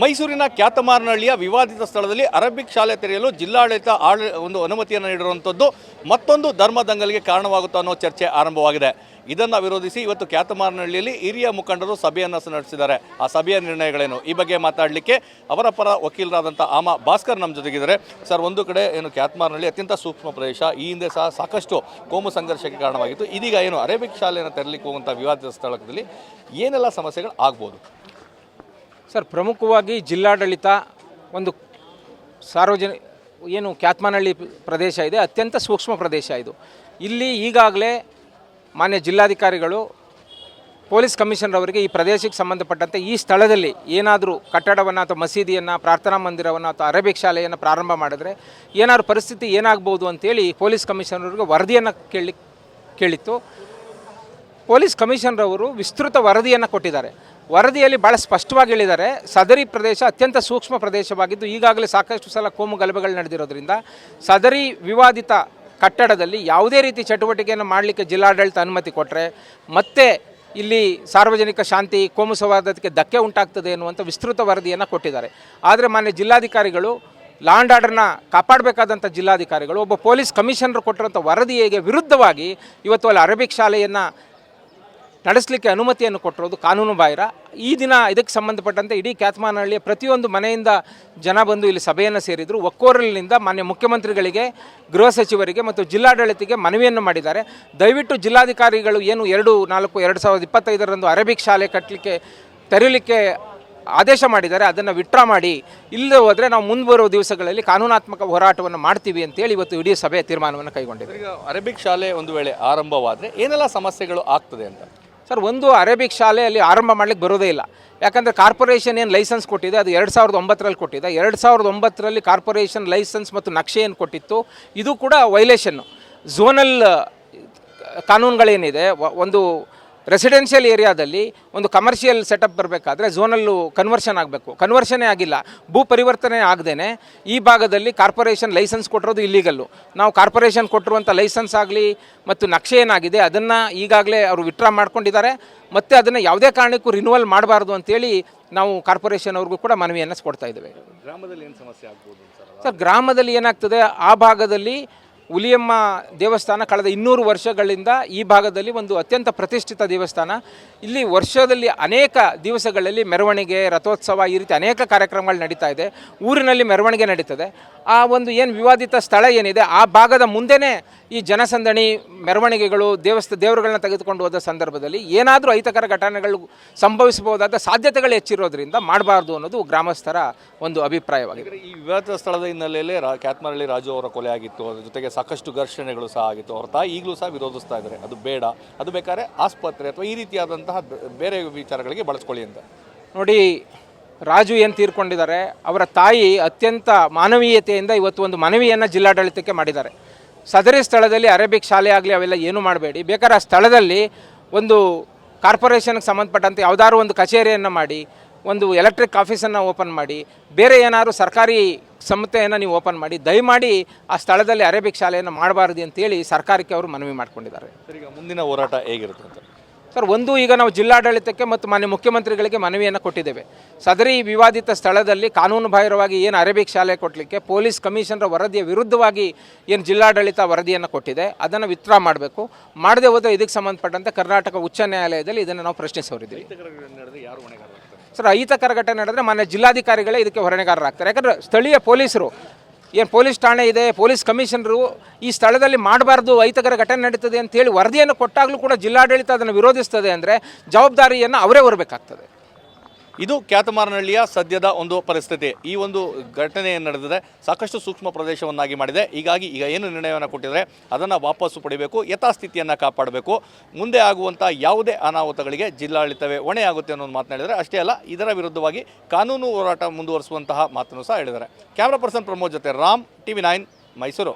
ಮೈಸೂರಿನ ಕ್ಯಾತಮಾರನಹಳ್ಳಿಯ ವಿವಾದಿತ ಸ್ಥಳದಲ್ಲಿ ಅರೇಬಿಕ್ ಶಾಲೆ ತೆರೆಯಲು ಜಿಲ್ಲಾಡಳಿತ ಒಂದು ಅನುಮತಿಯನ್ನು ನೀಡಿರುವಂಥದ್ದು ಮತ್ತೊಂದು ಧರ್ಮ ದಂಗಲಿಗೆ ಕಾರಣವಾಗುತ್ತಾ ಅನ್ನೋ ಚರ್ಚೆ ಆರಂಭವಾಗಿದೆ. ಇದನ್ನು ವಿರೋಧಿಸಿ ಇವತ್ತು ಕ್ಯಾತಮಾರನಹಳ್ಳಿಯಲ್ಲಿ ಹಿರಿಯ ಮುಖಂಡರು ಸಭೆಯನ್ನು ನಡೆಸಿದ್ದಾರೆ. ಆ ಸಭೆಯ ನಿರ್ಣಯಗಳೇನು? ಈ ಬಗ್ಗೆ ಮಾತಾಡಲಿಕ್ಕೆ ಅವರ ಪರ ವಕೀಲರಾದಂಥ ಆಮ ಭಾಸ್ಕರ್ ನಮ್ಮ ಜೊತೆಗಿದ್ದಾರೆ. ಸರ್, ಒಂದು ಕಡೆ ಏನು ಕ್ಯಾತಮಾರನಹಳ್ಳಿ ಅತ್ಯಂತ ಸೂಕ್ಷ್ಮ ಪ್ರದೇಶ, ಈ ಹಿಂದೆ ಸಹ ಸಾಕಷ್ಟು ಕೋಮು ಸಂಘರ್ಷಕ್ಕೆ ಕಾರಣವಾಗಿತ್ತು. ಇದೀಗ ಏನು ಅರೇಬಿಕ್ ಶಾಲೆಯನ್ನು ತೆರಲಿಕ್ಕೆ ಹೋಗುವಂಥ ವಿವಾದಿತ ಸ್ಥಳದಲ್ಲಿ ಏನೆಲ್ಲ ಸಮಸ್ಯೆಗಳು ಆಗ್ಬೋದು? ಸರ್, ಪ್ರಮುಖವಾಗಿ ಜಿಲ್ಲಾಡಳಿತ ಒಂದು ಸಾರ್ವಜನಿಕ ಏನು ಕ್ಯಾತ್ಮಾನಹಳ್ಳಿ ಪ್ರದೇಶ ಇದೆ, ಅತ್ಯಂತ ಸೂಕ್ಷ್ಮ ಪ್ರದೇಶ ಇದು. ಇಲ್ಲಿ ಈಗಾಗಲೇ ಮಾನ್ಯ ಜಿಲ್ಲಾಧಿಕಾರಿಗಳು, ಪೊಲೀಸ್ ಕಮಿಷನರ್ ಅವರಿಗೆ ಈ ಪ್ರದೇಶಕ್ಕೆ ಸಂಬಂಧಪಟ್ಟಂತೆ ಈ ಸ್ಥಳದಲ್ಲಿ ಏನಾದರೂ ಕಟ್ಟಡವನ್ನು ಅಥವಾ ಮಸೀದಿಯನ್ನು, ಪ್ರಾರ್ಥನಾ ಮಂದಿರವನ್ನು ಅಥವಾ ಅರೇಬಿಕ್ ಶಾಲೆಯನ್ನು ಪ್ರಾರಂಭ ಮಾಡಿದ್ರೆ ಏನಾದ್ರು ಪರಿಸ್ಥಿತಿ ಏನಾಗ್ಬೋದು ಅಂತೇಳಿ ಪೊಲೀಸ್ ಕಮಿಷನರ್ಗೆ ವರದಿಯನ್ನು ಕೇಳಿ, ಕೇಳಿತ್ತು. ಪೊಲೀಸ್ ಕಮಿಷನರ್ ಅವರು ವಿಸ್ತೃತ ವರದಿಯನ್ನು ಕೊಟ್ಟಿದ್ದಾರೆ. ವರದಿಯಲ್ಲಿ ಭಾಳ ಸ್ಪಷ್ಟವಾಗಿ ಹೇಳಿದ್ದಾರೆ. ಸದರಿ ಪ್ರದೇಶ ಅತ್ಯಂತ ಸೂಕ್ಷ್ಮ ಪ್ರದೇಶವಾಗಿದ್ದು, ಈಗಾಗಲೇ ಸಾಕಷ್ಟು ಸಲ ಕೋಮು ಗಲಭೆಗಳು ನಡೆದಿರೋದ್ರಿಂದ ಸದರಿ ವಿವಾದಿತ ಕಟ್ಟಡದಲ್ಲಿ ಯಾವುದೇ ರೀತಿ ಚಟುವಟಿಕೆಯನ್ನು ಮಾಡಲಿಕ್ಕೆ ಜಿಲ್ಲಾಡಳಿತ ಅನುಮತಿ ಕೊಟ್ಟರೆ ಮತ್ತೆ ಇಲ್ಲಿ ಸಾರ್ವಜನಿಕ ಶಾಂತಿ, ಕೋಮು ಸೌಹಾರ್ದಕ್ಕೆ ಧಕ್ಕೆ ಉಂಟಾಗ್ತದೆ ಎನ್ನುವಂಥ ವಿಸ್ತೃತ ವರದಿಯನ್ನು ಕೊಟ್ಟಿದ್ದಾರೆ. ಆದರೆ ಮಾನ್ಯ ಜಿಲ್ಲಾಧಿಕಾರಿಗಳು, ಲಾಂಡ್ ಆರ್ಡರ್ನ ಕಾಪಾಡಬೇಕಾದಂಥ ಜಿಲ್ಲಾಧಿಕಾರಿಗಳು, ಒಬ್ಬ ಪೊಲೀಸ್ ಕಮಿಷನರ್ ಕೊಟ್ಟಿರುವಂಥ ವರದಿಗೆ ವಿರುದ್ಧವಾಗಿ ಇವತ್ತು ಅಲ್ಲಿ ಅರಬಿಕ್ ಶಾಲೆಯನ್ನು ನಡೆಸಲಿಕ್ಕೆ ಅನುಮತಿಯನ್ನು ಕೊಟ್ಟಿರೋದು ಕಾನೂನು ಬಾಹಿರ. ಈ ದಿನ ಇದಕ್ಕೆ ಸಂಬಂಧಪಟ್ಟಂತೆ ಇಡೀ ಕ್ಯಾತ್ಮಾನಹಳ್ಳಿಯ ಪ್ರತಿಯೊಂದು ಮನೆಯಿಂದ ಜನ ಬಂದು ಇಲ್ಲಿ ಸಭೆಯನ್ನು ಸೇರಿದರು. ಒಕ್ಕೋರಲಿನಿಂದ ಮಾನ್ಯ ಮುಖ್ಯಮಂತ್ರಿಗಳಿಗೆ, ಗೃಹ ಸಚಿವರಿಗೆ ಮತ್ತು ಜಿಲ್ಲಾಡಳಿತಕ್ಕೆ ಮನವಿಯನ್ನು ಮಾಡಿದ್ದಾರೆ. ದಯವಿಟ್ಟು ಜಿಲ್ಲಾಧಿಕಾರಿಗಳು ಏನು ಎರಡು, ನಾಲ್ಕು, ಎರಡು ಸಾವಿರದ ಇಪ್ಪತ್ತೈದರಂದು ಅರೇಬಿಕ್ ಶಾಲೆ ಕಟ್ಟಲಿಕ್ಕೆ, ತೆರೀಲಿಕ್ಕೆ ಆದೇಶ ಮಾಡಿದ್ದಾರೆ, ಅದನ್ನು ವಿಟ್ರಾ ಮಾಡಿ. ಇಲ್ಲದೆ ಹೋದರೆ ನಾವು ಮುಂದುವರುವ ದಿವಸಗಳಲ್ಲಿ ಕಾನೂನಾತ್ಮಕ ಹೋರಾಟವನ್ನು ಮಾಡ್ತೀವಿ ಅಂತೇಳಿ ಇವತ್ತು ಇಡೀ ಸಭೆ ತೀರ್ಮಾನವನ್ನು ಕೈಗೊಂಡಿದೆ ಅರೇಬಿಕ್ ಶಾಲೆ ಒಂದು ವೇಳೆ ಆರಂಭವಾದರೆ ಏನೆಲ್ಲ ಸಮಸ್ಯೆಗಳು ಆಗ್ತದೆ ಅಂತ? ಸರ್, ಒಂದು ಅರೇಬಿಕ್ ಶಾಲೆಯಲ್ಲಿ ಆರಂಭ ಮಾಡಲಿಕ್ಕೆ ಬರೋದೇ ಇಲ್ಲ. ಯಾಕಂದರೆ ಕಾರ್ಪೊರೇಷನ್ ಏನು ಲೈಸೆನ್ಸ್ ಕೊಟ್ಟಿದೆ, ಅದು ಎರಡು ಸಾವಿರದ ಒಂಬತ್ತರಲ್ಲಿ ಕೊಟ್ಟಿದೆ. ಎರಡು ಸಾವಿರದ ಒಂಬತ್ತರಲ್ಲಿ ಕಾರ್ಪೊರೇಷನ್ ಲೈಸೆನ್ಸ್ ಮತ್ತು ನಕ್ಷೆ ಏನು ಕೊಟ್ಟಿತ್ತು, ಇದು ಕೂಡ ವೈಲೇಷನ್ನು. ಝೋನಲ್ ಕಾನೂನುಗಳೇನಿದೆ ಒಂದು ರೆಸಿಡೆನ್ಷಿಯಲ್ ಏರಿಯಾದಲ್ಲಿ ಒಂದು ಕಮರ್ಷಿಯಲ್ ಸೆಟಪ್ ಬರಬೇಕಾದ್ರೆ ಝೋನಲ್ಲೂ ಕನ್ವರ್ಷನ್ ಆಗಬೇಕು. ಕನ್ವರ್ಷನೇ ಆಗಿಲ್ಲ. ಭೂ ಪರಿವರ್ತನೆ ಆಗದೇನೆ ಈ ಭಾಗದಲ್ಲಿ ಕಾರ್ಪೊರೇಷನ್ ಲೈಸೆನ್ಸ್ ಕೊಟ್ಟಿರೋದು ಇಲ್ಲಿಗಲ್ಲು ನಾವು ಕಾರ್ಪೊರೇಷನ್ ಕೊಟ್ಟಿರುವಂಥ ಲೈಸೆನ್ಸ್ ಆಗಲಿ ಮತ್ತು ನಕ್ಷೆ ಏನಾಗಿದೆ ಅದನ್ನು ಈಗಾಗಲೇ ಅವರು ವಿತ್ಡ್ರಾ ಮಾಡ್ಕೊಂಡಿದ್ದಾರೆ. ಮತ್ತು ಅದನ್ನು ಯಾವುದೇ ಕಾರಣಕ್ಕೂ ರಿನ್ಯೂವಲ್ ಮಾಡಬಾರ್ದು ಅಂತೇಳಿ ನಾವು ಕಾರ್ಪೊರೇಷನ್ ಅವ್ರಿಗೂ ಕೂಡ ಮನವಿಯನ್ನು ಕೊಡ್ತಾ ಇದ್ದೇವೆ. ಗ್ರಾಮದಲ್ಲಿ ಏನು ಸಮಸ್ಯೆ ಆಗ್ಬೋದು ಸರ್? ಸರ್ ಗ್ರಾಮದಲ್ಲಿ ಏನಾಗ್ತದೆ? ಆ ಭಾಗದಲ್ಲಿ ಹುಲಿಯಮ್ಮ ದೇವಸ್ಥಾನ ಕಳೆದ ಇನ್ನೂರು ವರ್ಷಗಳಿಂದ ಈ ಭಾಗದಲ್ಲಿ ಒಂದು ಅತ್ಯಂತ ಪ್ರತಿಷ್ಠಿತ ದೇವಸ್ಥಾನ. ಇಲ್ಲಿ ವರ್ಷದಲ್ಲಿ ಅನೇಕ ದಿವಸಗಳಲ್ಲಿ ಮೆರವಣಿಗೆ, ರಥೋತ್ಸವ ಈ ರೀತಿ ಅನೇಕ ಕಾರ್ಯಕ್ರಮಗಳು ನಡೀತಾ ಇದೆ. ಊರಿನಲ್ಲಿ ಮೆರವಣಿಗೆ ನಡೀತದೆ. ಆ ಒಂದು ಏನು ವಿವಾದಿತ ಸ್ಥಳ ಏನಿದೆ, ಆ ಭಾಗದ ಮುಂದೆನೇ ಈ ಜನಸಂದಣಿ ಮೆರವಣಿಗೆಗಳು ದೇವಸ್ಥ, ದೇವರುಗಳನ್ನ ತೆಗೆದುಕೊಂಡು ಹೋದ ಸಂದರ್ಭದಲ್ಲಿ ಏನಾದರೂ ಅಹಿತಕರ ಘಟನೆಗಳು ಸಂಭವಿಸಬಹುದಾದ ಸಾಧ್ಯತೆಗಳು ಹೆಚ್ಚಿರೋದ್ರಿಂದ ಮಾಡಬಾರ್ದು ಅನ್ನೋದು ಗ್ರಾಮಸ್ಥರ ಒಂದು ಅಭಿಪ್ರಾಯವಾಗಿದೆ. ಈ ವಿವಾದಿತ ಸ್ಥಳದ ಹಿನ್ನೆಲೆಯಲ್ಲಿ ರಾ ಕ್ಯಾತ್ಮರಳ್ಳಿ ರಾಜು ಅವರ ಕೊಲೆ ಆಗಿತ್ತು. ಅದರ ಜೊತೆಗೆ ಸಾಕಷ್ಟು ಘರ್ಷಣೆಗಳು ಸಹ ಆಗಿತ್ತು. ಅವ್ರ ತಾಯಿ ಈಗಲೂ ಸಹ ವಿರೋಧಿಸ್ತಾ ಇದ್ದಾರೆ. ಅದು ಬೇಡ. ಅದು ಬೇಕಾದ್ರೆ ಆಸ್ಪತ್ರೆ ಅಥವಾ ಈ ರೀತಿಯಾದಂತಹ ಬೇರೆ ವಿಚಾರಗಳಿಗೆ ಬಳಸ್ಕೊಳ್ಳಿ ಅಂತ. ನೋಡಿ, ರಾಜು ಏನು ತೀರ್ಕೊಂಡಿದ್ದಾರೆ? ಅವರ ತಾಯಿ ಅತ್ಯಂತ ಮಾನವೀಯತೆಯಿಂದ ಇವತ್ತು ಒಂದು ಮನವಿಯನ್ನು ಜಿಲ್ಲಾಡಳಿತಕ್ಕೆ ಮಾಡಿದ್ದಾರೆ. ಸದರಿ ಸ್ಥಳದಲ್ಲಿ ಅರೇಬಿಕ್ ಶಾಲೆ ಆಗಲಿ ಅವೆಲ್ಲ ಏನೂ ಮಾಡಬೇಡಿ. ಬೇಕಾದ್ರೆ ಆ ಸ್ಥಳದಲ್ಲಿ ಒಂದು ಕಾರ್ಪೊರೇಷನ್ಗೆ ಸಂಬಂಧಪಟ್ಟಂತೆ ಯಾವುದಾದ್ರು ಒಂದು ಕಚೇರಿಯನ್ನು ಮಾಡಿ, ಒಂದು ಎಲೆಕ್ಟ್ರಿಕ್ ಆಫೀಸನ್ನು ಓಪನ್ ಮಾಡಿ, ಬೇರೆ ಏನಾದರೂ ಸರ್ಕಾರಿ ಸಂಸ್ಥೆಯನ್ನು ನೀವು ಓಪನ್ ಮಾಡಿ ದಯಮಾಡಿ ಆ ಸ್ಥಳದಲ್ಲಿ ಅರೇಬಿಕ್ ಶಾಲೆಯನ್ನು ಮಾಡಬಾರದು ಅಂತೇಳಿ ಸರ್ಕಾರಕ್ಕೆ ಅವರು ಮನವಿ ಮಾಡಿಕೊಂಡಿದ್ದಾರೆ. ಈಗ ಮುಂದಿನ ಹೋರಾಟ ಹೇಗಿರುತ್ತೆ ಅಂತ? ಸರ್ ಒಂದು ಈಗ ನಾವು ಜಿಲ್ಲಾಡಳಿತಕ್ಕೆ ಮತ್ತು ಮಾನ್ಯ ಮುಖ್ಯಮಂತ್ರಿಗಳಿಗೆ ಮನವಿಯನ್ನು ಕೊಟ್ಟಿದ್ದೇವೆ. ಸದರಿ ವಿವಾದಿತ ಸ್ಥಳದಲ್ಲಿ ಕಾನೂನು ಬಾಹಿರವಾಗಿ ಏನು ಅರೇಬಿಕ್ ಶಾಲೆ ಕೊಡಲಿಕ್ಕೆ ಪೊಲೀಸ್ ಕಮಿಷನರ್ ವರದಿಯ ವಿರುದ್ಧವಾಗಿ ಏನು ಜಿಲ್ಲಾಡಳಿತ ವರದಿಯನ್ನು ಕೊಟ್ಟಿದೆ ಅದನ್ನು ವಿತ್ಡ್ರಾ ಮಾಡಬೇಕು. ಮಾಡದೆ ಹೋದರೆ ಇದಕ್ಕೆ ಸಂಬಂಧಪಟ್ಟಂತೆ ಕರ್ನಾಟಕ ಉಚ್ಚ ನ್ಯಾಯಾಲಯದಲ್ಲಿ ಇದನ್ನು ನಾವು ಪ್ರಶ್ನಿಸೋರಿದ್ದೀವಿ. ಸರ್ ಅಹಿತಕರ ಘಟನೆ ನಡೆದ್ರೆ ಮಾನ್ಯ ಜಿಲ್ಲಾಧಿಕಾರಿಗಳೇ ಇದಕ್ಕೆ ಹೊರಣೆಗಾರರಾಗ್ತಾರೆ ಯಾಕಂದರೆ ಸ್ಥಳೀಯ ಪೊಲೀಸರು, ಏನು ಪೊಲೀಸ್ ಠಾಣೆ ಇದೆ, ಪೊಲೀಸ್ ಕಮಿಷನರು ಈ ಸ್ಥಳದಲ್ಲಿ ಮಾಡಬಾರ್ದು ಅಹಿತಕರ ಘಟನೆ ನಡೀತದೆ ಅಂತೇಳಿ ವರದಿಯನ್ನು ಕೊಟ್ಟಾಗಲೂ ಕೂಡ ಜಿಲ್ಲಾಡಳಿತ ಅದನ್ನು ವಿರೋಧಿಸ್ತದೆ ಅಂದರೆ ಜವಾಬ್ದಾರಿಯನ್ನು ಅವರೇ ಹೊರಬೇಕಾಗ್ತದೆ. ಇದು ಕ್ಯಾತಮಾರನಹಳ್ಳಿಯ ಸದ್ಯದ ಒಂದು ಪರಿಸ್ಥಿತಿ. ಈ ಒಂದು ಘಟನೆ ನಡೆದಿದೆ. ಸಾಕಷ್ಟು ಸೂಕ್ಷ್ಮ ಪ್ರದೇಶವನ್ನಾಗಿ ಮಾಡಿದೆ. ಹೀಗಾಗಿ ಈಗ ಏನು ನಿರ್ಣಯವನ್ನು ಕೊಟ್ಟಿದ್ದಾರೆ, ಅದನ್ನು ವಾಪಸ್ಸು ಪಡಿಬೇಕು, ಯಥಾಸ್ಥಿತಿಯನ್ನು ಕಾಪಾಡಬೇಕು. ಮುಂದೆ ಆಗುವಂಥ ಯಾವುದೇ ಅನಾಹುತಗಳಿಗೆ ಜಿಲ್ಲಾಡಳಿತವೇ ಹೊಣೆಯಾಗುತ್ತೆ ಅನ್ನೋದು ಹೇಳಿದರೆ ಅಷ್ಟೇ ಅಲ್ಲ, ಇದರ ವಿರುದ್ಧವಾಗಿ ಕಾನೂನು ಹೋರಾಟ ಮುಂದುವರಿಸುವಂತಹ ಮಾತನ್ನು ಸಹ ಹೇಳಿದ್ದಾರೆ. ಕ್ಯಾಮ್ರಾ ಪರ್ಸನ್ ಪ್ರಮೋದ್ ಜೊತೆ ರಾಮ್, ಟಿವಿ ನೈನ್, ಮೈಸೂರು.